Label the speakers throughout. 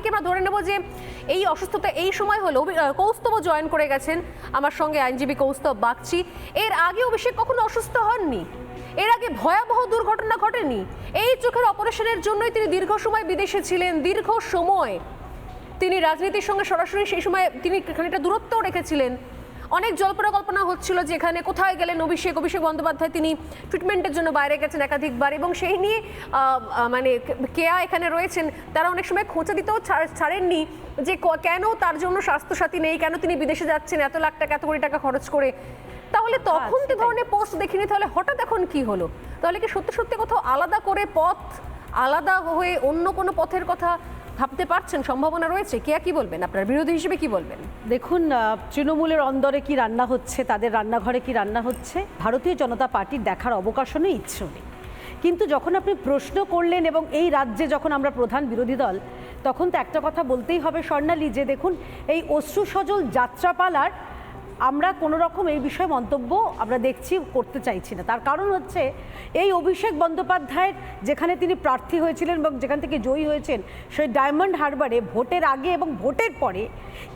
Speaker 1: কি আমরা ধরে নেব যে এই অসুস্থতা এই সময় হলো কৌস্তব জয়েন করে গেছেন আমার সঙ্গে আইনজীবী কৌস্তব বাগচি। এর আগে অভিষেক কখনো অসুস্থ হননি? এর আগে ভয়াবহ দুর্ঘটনা ঘটেনি? এই চোখের অপারেশনের জন্যই তিনি দীর্ঘ সময় বিদেশে ছিলেন, দীর্ঘ সময়। তিনি রাজনীতির সঙ্গে সরাসরি সেই সময় তিনি খানিকটা দূরত্বও রেখেছিলেন। অনেক জল্পনা হচ্ছিল যে এখানে কোথায় গেলেন অভিষেক অভিষেক বন্দ্যোপাধ্যায় তিনি ট্রিটমেন্টের জন্য বাইরে গেছেন একাধিকবার এবং সেই নিয়ে মানে কেয়া এখানে রয়েছেন তারা অনেক সময় খোঁচা দিতেও ছাড়েননি যে কেন তার জন্য স্বাস্থ্যসাথী নেই কেন তিনি বিদেশে যাচ্ছেন এত লাখ টাকা এত কোটি টাকা খরচ করে। তাহলে তখন তো ধরনের পোস্ট দেখিনি তাহলে হঠাৎ এখন কি হলো? তাহলে কি সত্যি সত্যি কোথাও আলাদা করে পথ আলাদা হয়ে অন্য কোনো পথের কথা ভাবতে পারছেন? সম্ভাবনা রয়েছে? কে কি বলবেন? আপনার বিরোধী হিসেবে কি বলবেন?
Speaker 2: দেখুন তৃণমূলের অন্দরে কি রান্না হচ্ছে, তাদের রান্নাঘরে কি রান্না হচ্ছে, ভারতীয় জনতা পার্টির দেখার অবকাশও নেই নেই কিন্তু যখন আপনি প্রশ্ন করলেন এবং এই রাজ্যে যখন আমরা প্রধান বিরোধী দল, তখন তো একটা কথা বলতেই হবে স্বর্ণালী, যে দেখুন, এই অশ্রু সজল যাত্রাপালার আমরা কোনো রকম এই বিষয়ে মন্তব্য আমরা দেখছি, করতে চাইছি না। তার কারণ হচ্ছে, এই অভিষেক বন্দ্যোপাধ্যায়ের যেখানে তিনি প্রার্থী হয়েছিলেন এবং যেখান থেকে জয়ী হয়েছেন, সেই ডায়মন্ড হারবারে ভোটের আগে এবং ভোটের পরে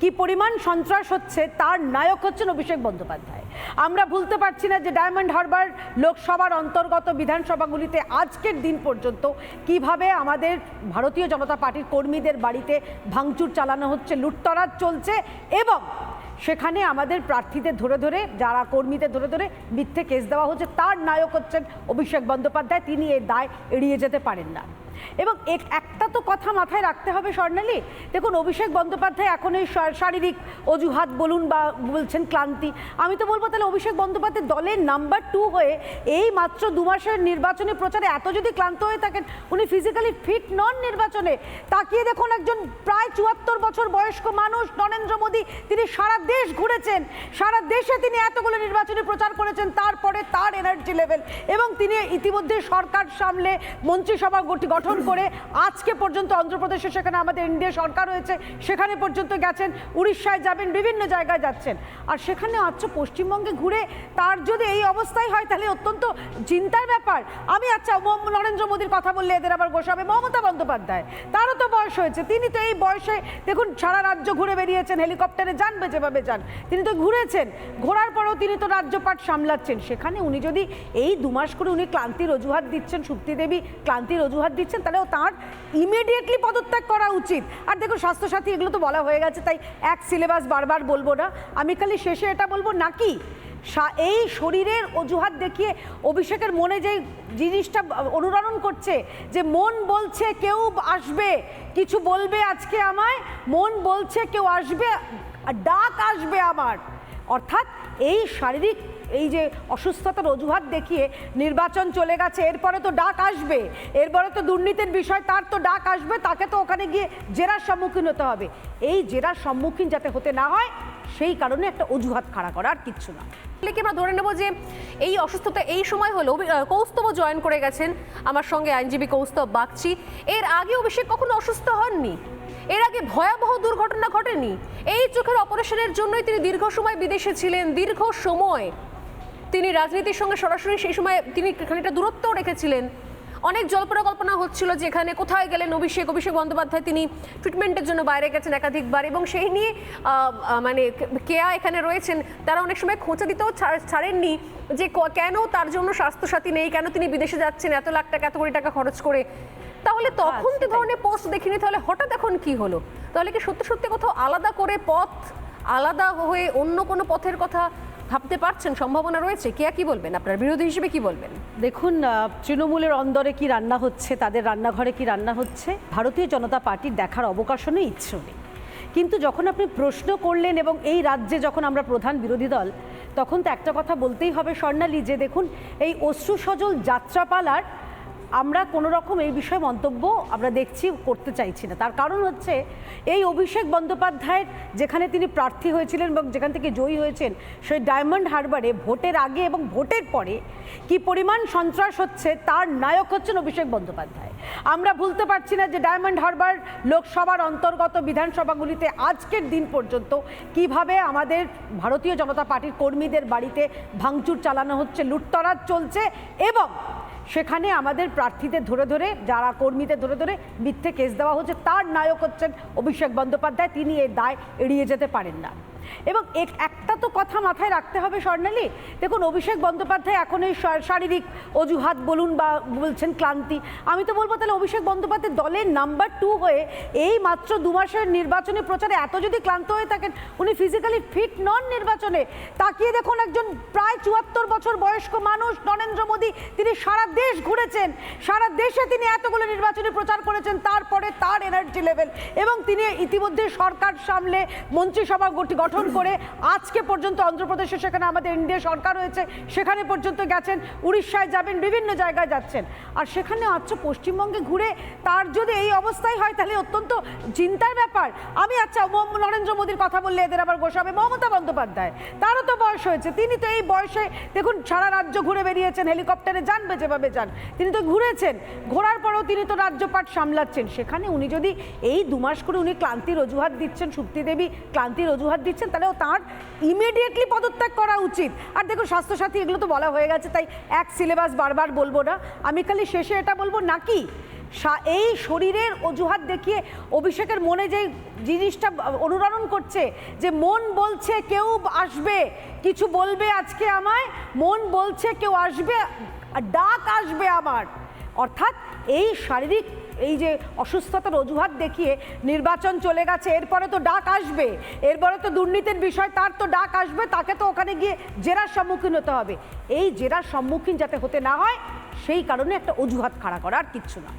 Speaker 2: কি পরিমাণ সন্ত্রাস হচ্ছে, তার নায়ক হচ্ছেন অভিষেক বন্দ্যোপাধ্যায়। আমরা ভুলতে পারছি না যে ডায়মন্ড হারবার লোকসভার অন্তর্গত বিধানসভাগুলিতে আজকের দিন পর্যন্ত কীভাবে আমাদের ভারতীয় জনতা পার্টির কর্মীদের বাড়িতে ভাঙচুর চালানো হচ্ছে, লুটতরাজ চলছে এবং সেখানে আমাদের প্রার্থীদের ধরে ধরে, যারা কর্মীদের ধরে ধরে মিথ্যে কেস দেওয়া হচ্ছে, তার নায়ক হচ্ছেন অভিষেক বন্দ্যোপাধ্যায়। তিনি এর দায় এড়িয়ে যেতে পারেন না। এবং এক- একটা তো কথা মাথায় রাখতে হবে স্বর্ণালী। দেখুন, অভিষেক বন্দ্যোপাধ্যায় এখন এই শারীরিক অজুহাত বলুন বা বলছেন ক্লান্তি। আমি তো বলব তাহলে অভিষেক বন্দ্যোপাধ্যায় দলের নাম্বার টু হয়ে এই মাত্র দু মাসের নির্বাচনী প্রচারে এত যদি ক্লান্ত হয়ে থাকেন, উনি ফিজিক্যালি ফিট নন নির্বাচনে, তাকিয়ে দেখুন একজন প্রায় চুয়াত্তর বছর বয়স্ক মানুষ, নরেন্দ্র মোদী, তিনি সারা দেশ ঘুরেছেন। সারা দেশে তিনি এতগুলো নির্বাচনী প্রচার করেছেন, তারপরে তার এনার্জি লেভেল এবং তিনি ইতিমধ্যে সরকার সামলে মন্ত্রিসভা গঠি- গঠন করে আজকে পর্যন্ত অন্ধ্রপ্রদেশে সেখানে আমাদের ইন্ডিয়া সরকার হয়েছে সেখানে পর্যন্ত গেছেন, উড়িষ্যায় যাবেন, বিভিন্ন জায়গায় যাচ্ছেন। আর সেখানে আচ্ছা পশ্চিমবঙ্গে ঘুরে তার যদি এই অবস্থায় হয় তাহলে অত্যন্ত চিন্তার ব্যাপার। আমি আচ্ছা নরেন্দ্র মোদীর কথা বললে এদের আবার গোসাবে মমতা বন্দ্যোপাধ্যায়, তারও তো বয়স হয়েছে। তিনি তো এই বয়সে, দেখুন, সারা রাজ্য ঘুরে বেরিয়েছেন, হেলিকপ্টারে যান যেভাবে যান। তিনি তো ঘুরেছেন। ঘোরার পরেও তিনি তো রাজ্যপাট সামলাচ্ছেন। সেখানে উনি যদি এই দু মাস করে উনি ক্লান্তির অজুহাত দিচ্ছেন, সুপ্তি দেবী ক্লান্তির অজুহাত দিচ্ছেন তাহলেও তার ইমিডিয়েটলি পদত্যাগ করা উচিত। আর দেখুন, স্বাস্থ্যসাথী, এগুলো তো বলা হয়ে গেছে, তাই এক সিলেবাস বারবার বলব না। আমি খালি শেষে এটা বলব, নাকি এই শরীরের অজুহাত দেখিয়ে অভিষেকের মনে যে জিনিসটা অনুরণন করছে, যে মন বলছে কেউ আসবে, কিছু বলবে আজকে আমায়, মন বলছে কেউ আসবে ডাক আসবে আমার। অর্থাৎ এই শারীরিক, এই যে অসুস্থতার অজুহাত দেখিয়ে নির্বাচন চলে গেছে, এরপরে তো ডাক আসবে, এরপরে তো দুর্নীতির বিষয়, তার তো ডাক আসবে, তাকে তো ওখানে গিয়ে জেরার সম্মুখীন হতে হবে। এই জেরার সম্মুখীন যাতে হতে না হয়, সেই কারণে একটা অজুহাত খাড়া করা আর কিচ্ছু না।
Speaker 1: আমরা ধরে নেব যে এই অসুস্থতা এই সময় হলো কৌস্তব জয়েন করে গেছেন আমার সঙ্গে আইনজীবী কৌস্তব বাগচি। এর আগে অভিষেক কখনো অসুস্থ হননি? এর আগে ভয়াবহ দুর্ঘটনা ঘটেনি। এই চোখের অপারেশনের জন্যই তিনি দীর্ঘ সময় বিদেশে ছিলেন, দীর্ঘ সময়। তিনি রাজনীতির সঙ্গে সরাসরি সেই সময় তিনি খানিকটা দূরত্বও রেখেছিলেন। অনেক জল্পনা কল্পনা হচ্ছিল যে এখানে কোথায় গেলেন অভিষেক অভিষেক বন্দ্যোপাধ্যায়, তিনি ট্রিটমেন্টের জন্য বাইরে গেছেন একাধিকবার এবং সেই নিয়ে মানে কেয়া এখানে রয়েছেন, তারা অনেক সময় খোঁচা দিতেও ছাড়- ছাড়েননি যে কেন তার জন্য স্বাস্থ্যসাথী নেই, কেন তিনি বিদেশে যাচ্ছেন, এত লাখ টাকা, এত কোটি টাকা খরচ করে তাহলে তখন তো
Speaker 2: সেটাই।
Speaker 1: ধরনের পোস্ট দেখিনি? তাহলে হঠাৎ এখন কি হলো? তাহলে কি সত্যি সত্যি কোথাও আলাদা করে পথ আলাদা হয়ে অন্য কোনো পথের কথা ভাবতে পারছেন? সম্ভাবনা রয়েছে? কেয়া কি বলবেন? আপনার বিরোধী হিসেবে কি বলবেন?
Speaker 2: দেখুন তৃণমূলের অন্দরে কি রান্না হচ্ছে তাদের রান্নাঘরে কি রান্না হচ্ছে ভারতীয় জনতা পার্টির দেখার অবকাশও নেই ইচ্ছেও নেই কিন্তু যখন আপনি প্রশ্ন করলেন এবং এই রাজ্যে যখন আমরা প্রধান বিরোধী দল তখন তো একটা কথা বলতেই হবে স্বর্ণালী যে দেখুন এই অশ্রু সজল যাত্রাপালার আমরা কোনো রকম এই বিষয়ে মন্তব্য আমরা দেখছি, করতে চাইছি না। তার কারণ হচ্ছে, এই অভিষেক বন্দ্যোপাধ্যায়ের যেখানে তিনি প্রার্থী হয়েছিলেন এবং যেখান থেকে জয়ী হয়েছেন, সেই ডায়মন্ড হারবারে ভোটের আগে এবং ভোটের পরে কি পরিমাণ সন্ত্রাস হচ্ছে, তার নায়ক হচ্ছেন অভিষেক বন্দ্যোপাধ্যায়। আমরা ভুলতে পারছি না যে ডায়মন্ড হারবার লোকসভার অন্তর্গত বিধানসভাগুলিতে আজকের দিন পর্যন্ত কীভাবে আমাদের ভারতীয় জনতা পার্টির কর্মীদের বাড়িতে ভাঙচুর চালানো হচ্ছে, লুটতরাজ চলছে এবং সেখানে আমাদের প্রার্থীদের ধরে ধরে, যারা কর্মীদের ধরে ধরে মিথ্যে কেস দেওয়া হচ্ছে, তার নায়ক হচ্ছেন অভিষেক বন্দ্যোপাধ্যায়। তিনি এই দায় এড়িয়ে যেতে পারেন না। এবং এক- একটা তো কথা মাথায় রাখতে হবে স্বর্ণালী। দেখুন, অভিষেক বন্দ্যোপাধ্যায় এখন এই শারীরিক অজুহাত বলুন বা বলছেন ক্লান্তি। আমি তো বলব তাহলে অভিষেক বন্দ্যোপাধ্যায় দলের নাম্বার টু হয়ে এই মাত্র দু মাসের নির্বাচনী প্রচারে এত যদি ক্লান্ত হয়ে থাকেন, উনি ফিজিক্যালি ফিট নন নির্বাচনে, তাকিয়ে দেখুন একজন প্রায় চুয়াত্তর বছর বয়স্ক মানুষ নরেন্দ্র মোদী, তিনি সারা দেশ ঘুরেছেন, সারা দেশে তিনি এতগুলো নির্বাচনী প্রচার করেছেন, তারপরে তার এনার্জি লেভেল এবং তিনি ইতিমধ্যে সরকার সামলে মন্ত্রিসভা গঠি- গঠন করে আজকে পর্যন্ত অন্ধ্রপ্রদেশে সেখানে আমাদের ইন্ডিয়া সরকার হয়েছে সেখানে পর্যন্ত গেছেন, উড়িষ্যায় যাবেন, বিভিন্ন জায়গায় যাচ্ছেন। আর সেখানে আচ্ছা পশ্চিমবঙ্গে ঘুরে তার যদি এই অবস্থায় হয় তাহলে অত্যন্ত চিন্তার ব্যাপার। আমি আচ্ছা নরেন্দ্র মোদীর কথা বললে এদের আবার গোসাবে মমতা বন্দ্যোপাধ্যায়। তারও তো বয়স হয়েছে। তিনি তো এই বয়সে, দেখুন, সারা রাজ্য ঘুরে বেরিয়েছেন, হেলিকপ্টারে যান যেভাবে যান। তিনি তো ঘুরেছেন। ঘোরার পরেও তিনি তো রাজ্যপাট সামলাচ্ছেন। সেখানে উনি যদি এই দু মাস করে উনি ক্লান্তির অজুহাত দিচ্ছেন, সুপ্তি দেবী ক্লান্তির অজুহাত দিচ্ছেন তাহলেও তার ইমিডিয়েটলি পদত্যাগ করা উচিত। আর দেখুন স্বাস্থ্যসাথী, এগুলো তো বলা হয়ে গেছে, তাই এক সিলেবাস বারবার বলব না। আমি খালি শেষে এটা বলব, নাকি এই শরীরের অজুহাত দেখিয়ে অভিষেকের মনে যে জিনিসটা অনুরণন করছে, যে মন বলছে কেউ আসবে, কিছু বলবে আজকে আমায়, মন বলছে কেউ আসবে ডাক আসবে আমার। অর্থাৎ এই শারীরিক, এই যে অসুস্থতার অজুহাত দেখিয়ে নির্বাচন চলে গেছে, এরপরে তো ডাক আসবে, এরপরে তো দুর্নীতির বিষয়, তার তো ডাক আসবে, তাকে তো ওখানে গিয়ে জেরার সম্মুখীন হতে হবে। এই জেরার সম্মুখীন যাতে হতে না হয় সেই কারণে একটা অজুহাত খাড়া করা আর কিচ্ছু না।